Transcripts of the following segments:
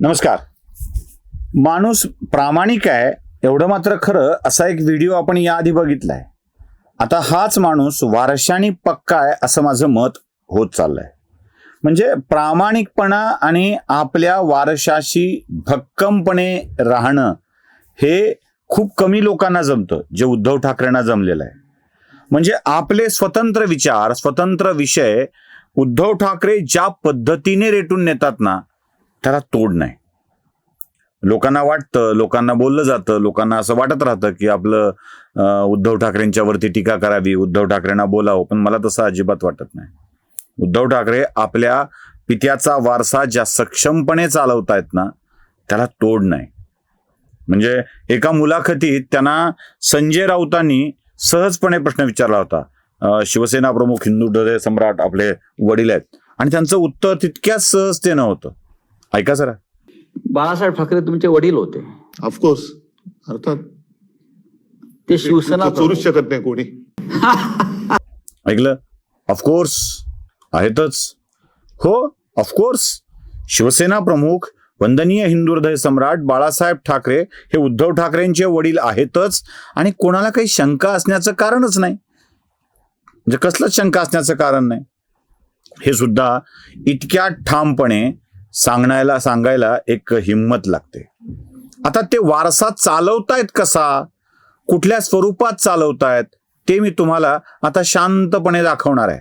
नमस्कार. माणूस प्रामाणिक आहे एवढं मात्र खरं असा एक व्हिडिओ आपण याआधी बघितलाय. आता हाच माणूस वारशाने पक्का आहे असं माझं मत होत चाललंय. म्हणजे प्रामाणिकपणा आणि आपल्या वारशाशी भक्कमपणे राहणं हे खूप कमी लोकांना जमतं जे उद्धव ठाकरेंना जमलेलं आहे. म्हणजे आपले स्वतंत्र विचार स्वतंत्र विषय उद्धव ठाकरे ज्या पद्धतीने रेटून नेतात ना त्याला तोड नाही. लोकांना वाटतं लोकांना बोललं जातं लोकांना असं वाटत राहतं की आपलं उद्धव ठाकरेंच्या वरती टीका करावी उद्धव ठाकरेंना बोलावं पण मला तसं अजिबात वाटत नाही. उद्धव ठाकरे आपल्या पित्याचा वारसा ज्या सक्षमपणे चालवतायत ना त्याला तोड नाही. म्हणजे एका मुलाखतीत त्यांना संजय राऊतांनी सहजपणे प्रश्न विचारला होता. शिवसेना प्रमुख हिंदू हृदय सम्राट आपले वडील आहेत. आणि त्यांचं उत्तर तितक्याच सहजतेनं होतं. ऐका जरा. बाळासाहेब ठाकरे तुमचे वडील होते. ऑफकोर्स अर्थात ते शिवसेना चोरूच शकत नाही कोणी. ऐकलं? ऑफकोर्स आहेतच. हो ऑफकोर्स शिवसेना प्रमुख वंदनीय हिंदू हृदय सम्राट बाळासाहेब ठाकरे हे उद्धव ठाकरेंचे वडील आहेतच आणि कोणाला काही शंका असण्याचं कारणच नाही. म्हणजे कसलंच शंका असण्याचं कारण नाही. हे सुद्धा इतक्या ठामपणे सांगण्याला सांगायला एक हिंमत लागते. आता ते वारसा चालवतायत कसा? कुठल्या स्वरूपात चालवतायत? ते मी तुम्हाला आता शांतपणे दाखवणार आहे.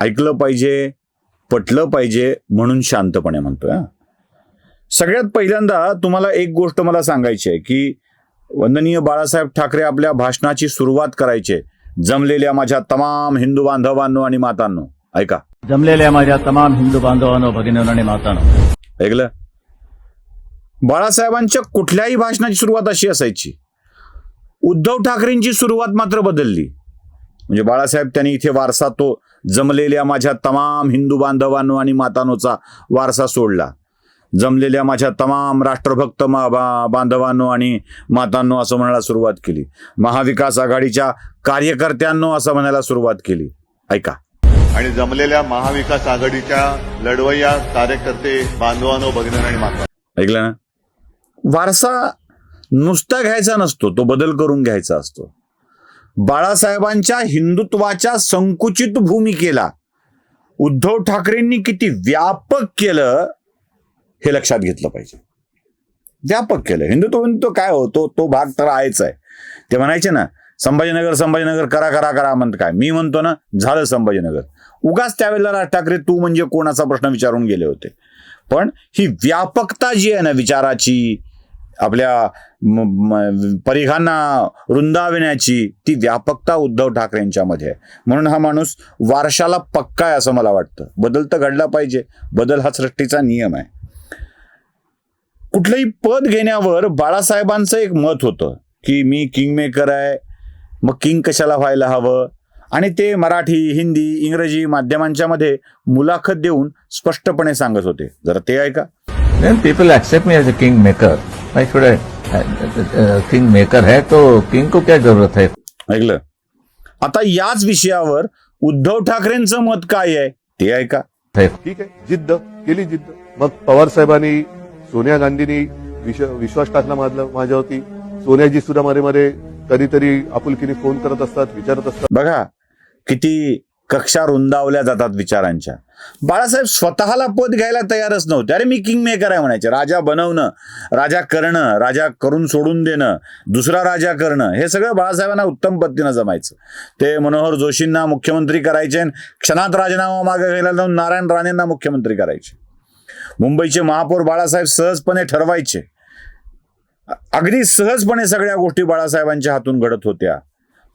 ऐकलं पाहिजे पटलं पाहिजे म्हणून शांतपणे म्हणतोय हा. सगळ्यात पहिल्यांदा तुम्हाला एक गोष्ट मला सांगायची आहे की वंदनीय बाळासाहेब ठाकरे आपल्या भाषणाची सुरुवात करायचे जमलेल्या माझ्या तमाम हिंदू बांधवांनो आणि मातांनो. ऐका. जमलेल्या माझ्या तमाम हिंदू बांधवांनो भगिनींनो आणि मातांनो. ऐकलं? बाळासाहेबांच्या कुठल्याही भाषणाची सुरुवात अशी असायची. उद्धव ठाकरेंची सुरुवात मात्र बदलली. म्हणजे बाळासाहेब त्यांनी इथे वारसा तो जमलेल्या माझ्या तमाम हिंदू बांधवांनो आणि मातानोचा वारसा सोडला. जमलेल्या माझ्या तमाम राष्ट्रभक्त मा- बांधवांनो आणि मातांनो असं म्हणायला सुरुवात केली. महाविकास आघाडीच्या कार्यकर्त्यांनो असं म्हणायला सुरुवात केली. ऐका. आणि जमलेल्या महाविकास आघाडीच्या लढवय्या कार्यकर्ते बांधवानो भगिनी आणि माता. ऐकलं ना? वारसा नुसता घ्यायचा नसतो तो बदल करून घ्यायचा असतो. बाळासाहेबांच्या हिंदुत्वाच्या संकुचित भूमिकेला उद्धव ठाकरेंनी किती व्यापक केलं हे लक्षात घेतलं पाहिजे. व्यापक केलं. हिंदुत्व तो काय होतो तो भाग तर आहेच आहे. ते म्हणायचे ना संभाजीनगर संभाजीनगर करा करा करा म्हणत काय? मी म्हणतो ना झालं संभाजीनगर. उगाच त्यावेळेला राज ठाकरे तू म्हणजे कोणाचा प्रश्न विचारून गेले होते. पण ही व्यापकता जी आहे ना विचाराची आपल्या परिघांना रुंदाविण्याची ती व्यापकता उद्धव ठाकरेंच्यामध्ये आहे. म्हणून हा माणूस वारशाला पक्का आहे असं मला वाटतं. बदल तर घडला पाहिजे. बदल हा सृष्टीचा नियम आहे. कुठलंही पद घेण्यावर बाळासाहेबांचं एक मत होतं की मी किंग मेकर आहे मग किंग कशाला व्हायला हवं? आणि ते मराठी हिंदी इंग्रजी माध्यमांच्या मध्ये मुलाखत देऊन स्पष्टपणे सांगत होते. जरा ते ऐका. Then people accept me as a king maker. Why should I? uh, king maker है तो किंग को क्या जरूरत है? ऐकलं. आता याच विषयावर उद्धव ठाकरेंचं मत काय आहे? ते ऐका. ठीक आहे. जिद्द. केली जिद्द. मग पवार साहेबांनी सोनिया गांधींनी विश- विश्वास टाकला माझा माझ्यावरती. सोनियाजी सुद्धा मध्ये मध्ये कधीतरी आपुलकीने फोन करत असतात विचारत असतात. बघा किती कक्षा रुंदावल्या जातात विचारांच्या. बाळासाहेब स्वतःला पद घ्यायला तयारच नव्हते. अरे मी किंग मेकर आहे म्हणायचे. राजा बनवणं राजा करणं राजा करून सोडून देणं दुसरा राजा करणं हे सगळं बाळासाहेबांना उत्तम पद्धतीनं जमायचं. ते मनोहर जोशींना मुख्यमंत्री करायचे क्षणात राजीनामा मागे घ्यायला जाऊन नारायण राणेंना मुख्यमंत्री करायचे. मुंबईचे महापौर बाळासाहेब सहजपणे ठरवायचे. अगदी सहजपणे सगळ्या गोष्टी बाळासाहेबांच्या हातून घडत होत्या.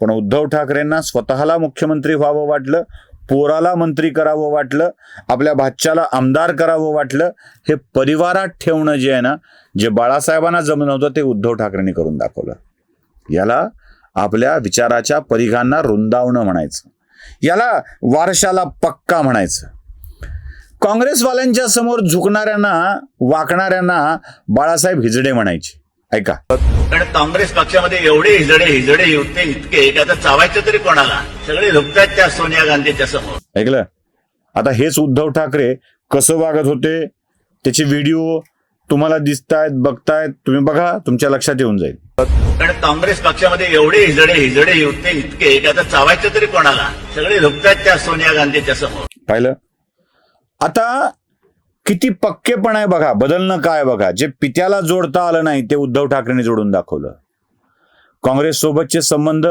पण उद्धव ठाकरेंना स्वतःला मुख्यमंत्री व्हावं वाटलं पोराला मंत्री करावं वाटलं आपल्या भाच्याला आमदार करावं वाटलं हे परिवारात ठेवणं जे आहे ना जे बाळासाहेबांना जमलं होतं ते उद्धव ठाकरेंनी करून दाखवलं. याला आपल्या विचाराच्या परिघांना रुंदावणं म्हणायचं. याला वारशाला पक्का म्हणायचं. काँग्रेसवाल्यांच्या समोर झुकणाऱ्यांना वाकणाऱ्यांना बाळासाहेब हिजडे म्हणायचे. ऐका. कारण काँग्रेस पक्षामध्ये एवढे हिजडे हिजडे होते इतके की आता चावायचं तरी कोणाला? सगळे झुकतात त्या सोनिया गांधीच्या समोर. ऐकलं? आता हेच उद्धव ठाकरे कसं वागत होते त्याचे व्हिडिओ तुम्हाला दिसतायत बघतायत तुम्ही बघा तुमच्या लक्षात येऊन जाईल. कारण काँग्रेस पक्षामध्ये एवढे हिजडे हिजडे होते इतके की आता चावायचं तरी कोणाला? सगळे झुकतात त्या सोनिया गांधीच्या समोर. पाहिलं? आता किती पक्केपण आहे बघा बदलणं काय बघा जे पित्याला जोडता आलं नाही ते उद्धव ठाकरेंनी जोडून दाखवलं. काँग्रेस सोबतचे संबंध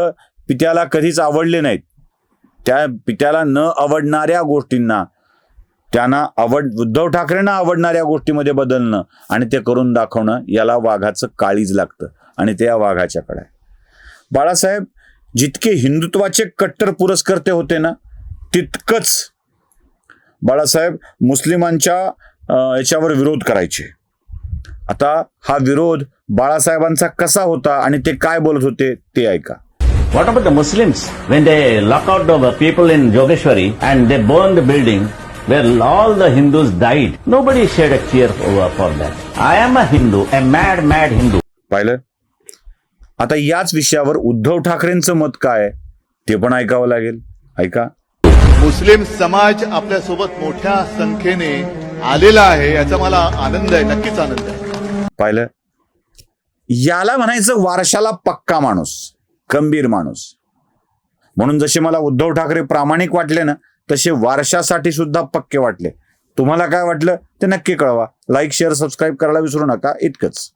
पित्याला कधीच आवडले नाहीत. त्या पित्याला न आवडणाऱ्या गोष्टींना त्यांना आवड उद्धव ठाकरेंना आवडणाऱ्या गोष्टीमध्ये बदलणं आणि ते करून दाखवणं याला वाघाचं काळीज लागतं आणि ते या वाघाच्याकडे आहे. बाळासाहेब जितके हिंदुत्वाचे कट्टर पुरस्कर्ते होते ना तितकंच बाळासाहेब मुस्लिमांच्या याच्यावर विरोध करायचे. आता हा विरोध बाळासाहेबांचा कसा होता आणि ते काय बोलत होते ते ऐका. What about the Muslim when they lock out of the people in Jogeshwari and they burn the building where all the Hindus died nobody shed a tear for that I am a Hindu a mad mad Hindu पाहिलं? आता याच विषयावर उद्धव ठाकरेंचं मत काय? ते पण ऐकावं लागेल. ऐका. मुस्लिम समाज आपल्यासोबत मोठ्या संख्येने आलेला आहे याचा मला आनंद आहे नक्कीच आनंद आहे. पाहिलं? याला म्हणायचं वारशाला पक्का माणूस गंभीर माणूस. म्हणून जसे मला उद्धव ठाकरे प्रामाणिक वाटले ना तसे वारशासाठी सुद्धा पक्के वाटले. तुम्हाला काय वाटलं? ते नक्की कळवा. लाईक शेअर सबस्क्राईब करायला विसरू नका. इतकंच.